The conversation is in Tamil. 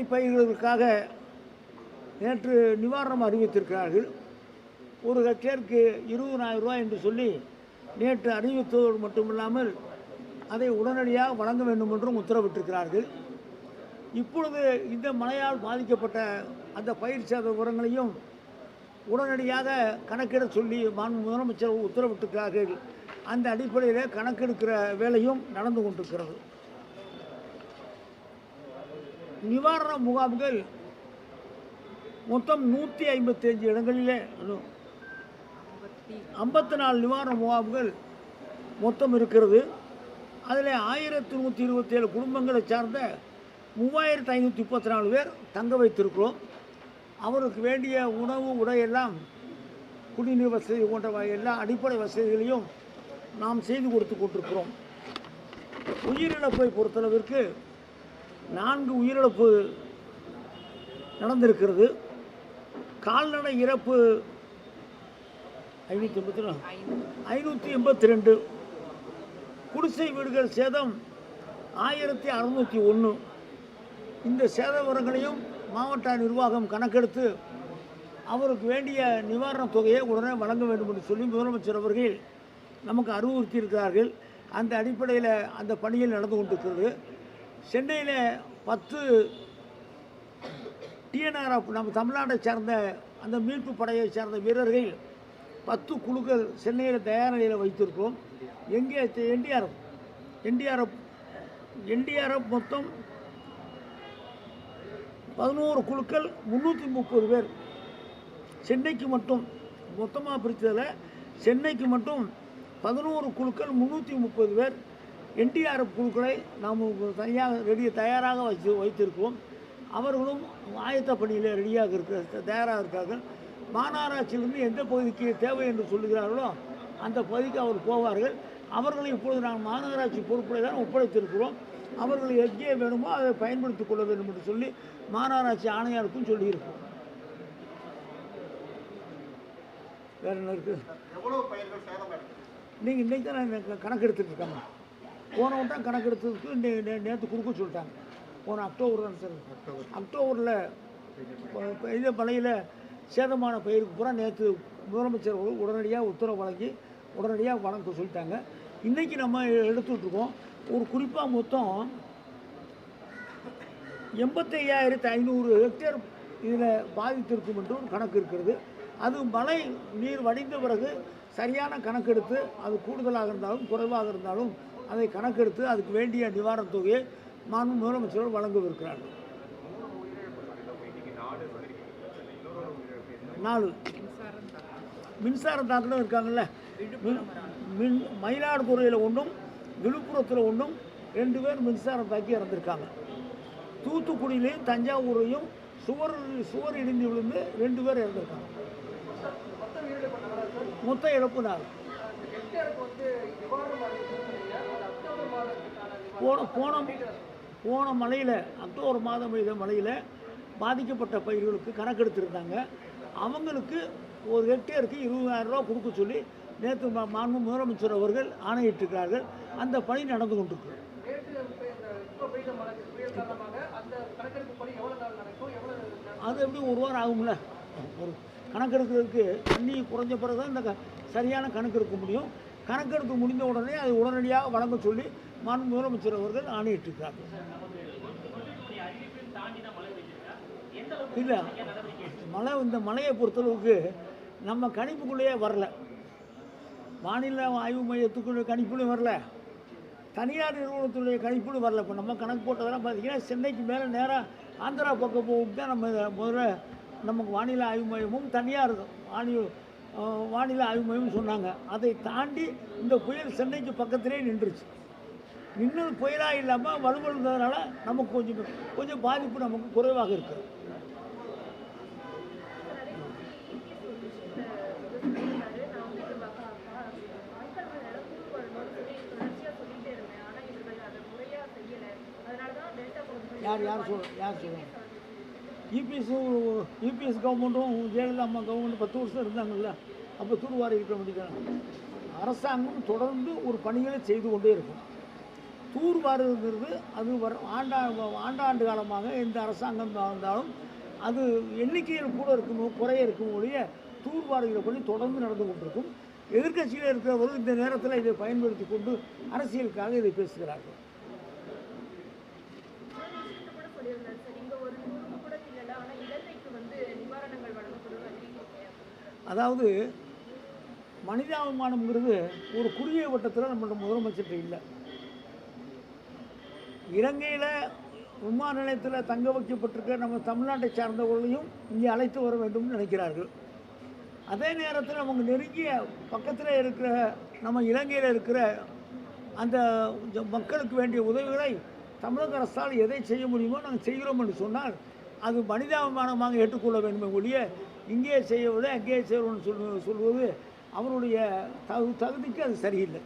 கோதுமை பயிர்களுக்காக நேற்று நிவாரணம் அறிவித்திருக்கிறார்கள். ஒரு ஹெக்டேருக்கு இருபதனாயிரம் ரூபாய் என்று சொல்லி நேற்று அறிவித்ததோடு மட்டுமில்லாமல் அதை உடனடியாக வழங்க வேண்டும் என்றும் உத்தரவிட்டிருக்கிறார்கள். இப்பொழுது இந்த மழையால் பாதிக்கப்பட்ட அந்த பயிர் சேத விவரங்களையும் உடனடியாக கணக்கிட சொல்லி மாண்பு முதலமைச்சர் உத்தரவிட்டிருக்கிறார்கள். அந்த அடிப்படையில் கணக்கெடுக்கிற வேலையும் நடந்து கொண்டிருக்கிறது. நிவாரண முகாம்கள் மொத்தம் நூற்றி ஐம்பத்தஞ்சு இடங்களிலே ஐம்பத்தி நாலு நிவாரண முகாம்கள் மொத்தம் இருக்கிறது. அதில் ஆயிரத்தி நூற்றி இருபத்தேழு குடும்பங்களை சார்ந்த மூவாயிரத்து ஐநூற்றி முப்பத்தி நாலு பேர் தங்க வைத்திருக்கிறோம். அவருக்கு வேண்டிய உணவு உடையெல்லாம் குடிநீர் வசதி போன்ற எல்லா அடிப்படை வசதிகளையும் நாம் செய்து கொடுத்து கொண்டிருக்கிறோம். உயிரிழப்பை பொறுத்தளவிற்கு நான்கு உயிரிழப்பு நடந்திருக்கிறது. கால்நடை இறப்பு ஐநூற்றி எண்பத்தி ரெண்டு. ஐநூற்றி எண்பத்தி ரெண்டு. குடிசை வீடுகள் சேதம் ஆயிரத்தி அறுநூற்றி ஒன்று. இந்த சேத விவரங்களையும் மாவட்ட நிர்வாகம் கணக்கெடுத்து அவருக்கு வேண்டிய நிவாரணத் தொகையை உடனே வழங்க வேண்டும் என்று சொல்லி முதலமைச்சர் அவர்கள் நமக்கு அறிவுறுத்தியிருக்கிறார்கள். அந்த அடிப்படையில் அந்த பணியில் நடந்து கொண்டிருக்கிறது. சென்னையில் பத்து டிஎன்ஆர்எஃப் நம்ம தமிழ்நாட்டை சேர்ந்த அந்த மீட்பு படையை சேர்ந்த வீரர்கள் பத்து குழுக்கள் சென்னையில் தயார் நிலையில் வைத்திருக்கிறோம். எங்கே? என்டிஆர்எஃப் என்டிஆர்எஃப் என்டிஆர்எஃப் மொத்தம் பதினோரு குழுக்கள் முந்நூற்றி முப்பது பேர். சென்னைக்கு மட்டும் மொத்தமாக பிரித்ததில் சென்னைக்கு மட்டும் பதினோரு குழுக்கள் முந்நூற்றி முப்பது பேர். என்டிஆர்எஃப் குழுக்களை நாம் தனியாக ரெடி தயாராக வச்சு வைத்திருக்கிறோம் அவர்களும் ஆயத்த பணியில் ரெடியாக இருக்க தயாராக இருக்கார்கள் மாநகராட்சியிலிருந்து எந்த பகுதிக்கு தேவை என்று சொல்லுகிறார்களோ அந்த பகுதிக்கு அவர் போவார்கள். அவர்களை இப்பொழுது நாம் மாநகராட்சி பொறுப்பில் தான் ஒப்படைத்திருக்கிறோம். அவர்கள் எங்கே வேணுமோ அதை பயன்படுத்திக் கொள்ள வேண்டும் என்று சொல்லி மாநகராட்சி ஆணையாருக்கும் சொல்லியிருக்கோம் வேற என்ன இருக்குது? நீங்கள் இன்றைக்கி தான் நான் க- கணக்கு எடுத்துட்டு இருக்காங்க. போன வட்டம் கணக்கு எடுத்ததுக்கு நே நே- நேற்று கொடுக்க சொல்லிட்டாங்க. போன அக்டோபர். தான் சார் அக்டோபரில் இதே மலையில் சேதமான பயிருக்கு பூரா நேற்று முதலமைச்சர் உடனடியாக உத்தரவு வழங்கி உடனடியாக வழங்க சொல்லிட்டாங்க. இன்றைக்கி நம்ம எடுத்துக்கிட்டு இருக்கோம். ஒரு குறிப்பாக மொத்தம் எண்பத்தையாயிரத்து ஐநூறு ஹெக்டேர் இதில் பாதித்திருக்கும் என்று ஒரு கணக்கு இருக்கிறது. அது மழை நீர் வடிந்த பிறகு சரியான கணக்கெடுத்து அது கூடுதலாக இருந்தாலும் குறைவாக இருந்தாலும் அதை கணக்கெடுத்து அதுக்கு வேண்டிய நிவாரணத் தொகையை மாண்பு முதலமைச்சரோடு வழங்கவிருக்கிறார்கள். நாலு. மின்சாரம் தாக்கணும் இருக்காங்கல்ல. மின் மின் மயிலாடுதுறையில் ஒன்றும் விழுப்புரத்தில் ஒன்றும் ரெண்டு பேர் மின்சாரம் தாக்கி இறந்துருக்காங்க. தூத்துக்குடியிலையும் தஞ்சாவூரையும் சுவர் சுவர் இடிந்து விழுந்து ரெண்டு பேர் இறந்துருக்காங்க. மொத்த இழப்பு நாள் போன போன போன மழையில் அக்டோபர் மாதம் பெய்த மலையில் பாதிக்கப்பட்ட பயிர்களுக்கு கணக்கெடுத்திருந்தாங்க அவங்களுக்கு ஒரு ஹெக்டேருக்கு இருபதாயிரம் ரூபா கொடுக்க சொல்லி நேற்று மா- மாண்பு முதலமைச்சர் அவர்கள் ஆணையிட்டிருக்கிறார்கள். அந்த பணி நடந்து கொண்டிருக்கு. அது எப்படி ஒரு வாரம் ஆகும்ல? ஒரு கணக்கெடுக்கிறதுக்கு தண்ணி குறைஞ்ச பிறகு தான் இந்த க- சரியான கணக்கெடுக்க முடியும். கணக்கெடுப்பு முடிந்த உடனே அது உடனடியாக வழங்க சொல்லி மாண்பு முதலமைச்சர் அவர்கள் ஆணையிட்டிருக்கிறார்கள். இல்லை மழை இந்த மழையை பொறுத்தளவுக்கு நம்ம கணிப்புக்குள்ளேயே வரல. வானிலை ஆய்வு மையத்துக்குள்ள கணிப்புலையும் வரல. தனியார் நிறுவனத்துடைய கணிப்புலையும் வரல. இப்போ நம்ம கணக்கு போட்டதெல்லாம் பார்த்திங்கன்னா சென்னைக்கு மேலே நேராக ஆந்திரா பக்கம் போகும் தான் நம்ம முதல்ல நமக்கு வானிலை ஆய்வு மையமும் தனியார் வானிலை வானிலை ஆய்வு மையமும் சொன்னாங்க. அதை தாண்டி இந்த புயல் சென்னைக்கு பக்கத்திலே நின்றுச்சு. நின்று புயலாக இல்லாமல் வலுவழுந்ததுனால நமக்கு கொஞ்சம் கொஞ்சம் பாதிப்பு நமக்கு குறைவாக இருக்குது யார் யார் சொல் யார் சொல்லுங்கள் யூபிஎஸ் யூபிஎஸ் கவர்மெண்ட்டும் ஜெயலலிதா அம்மா கவர்மெண்ட் பத்து வருஷம் இருந்தாங்கல்ல அப்போ தூர்வாரி இருக்க வேண்டியது அரசாங்கம் தொடர்ந்து ஒரு பணிகளை செய்து கொண்டே இருக்கும். தூர்வாருங்கிறது அது வர ஆண்டா ஆண்டாண்டு காலமாக எந்த அரசாங்கம் இருந்தாலும் அது எண்ணிக்கையில் கூட இருக்கும் குறைய இருக்கும் ஒழிய தூர்வாருகிற பணி தொடர்ந்து நடந்து கொண்டிருக்கும். எதிர்க்கட்சியில் இருக்கிறவர்கள் இந்த நேரத்தில் இதை பயன்படுத்தி கொண்டு அரசியலுக்காக இதை பேசுகிறார்கள். அதாவது மனிதாபிமானம்ங்கிறது ஒரு குறுகிய வட்டத்தில் நம்மளோட முதலமைச்சர்கிட்ட இல்லை. இலங்கையில் விமான நிலையத்தில் தங்க வைக்கப்பட்டிருக்க நம்ம தமிழ்நாட்டை சார்ந்தவர்களையும் இங்கே அழைத்து வர வேண்டும் நினைக்கிறார்கள். அதே நேரத்தில் அவங்க நெருங்கிய பக்கத்தில் இருக்கிற நம்ம இலங்கையில் இருக்கிற அந்த மக்களுக்கு வேண்டிய உதவிகளை தமிழக அரசால் எதை செய்ய முடியுமோ நாங்கள் செய்கிறோம் என்று சொன்னால் அது மனிதாபிமானமாக ஏற்றுக்கொள்ள வேண்டுமே ஒழிய இங்கே செய்வதை அங்கேயே செய்யணும்னு சொல்லு சொல்வது அவருடைய தகு தகுதிக்கு அது சரியில்லை.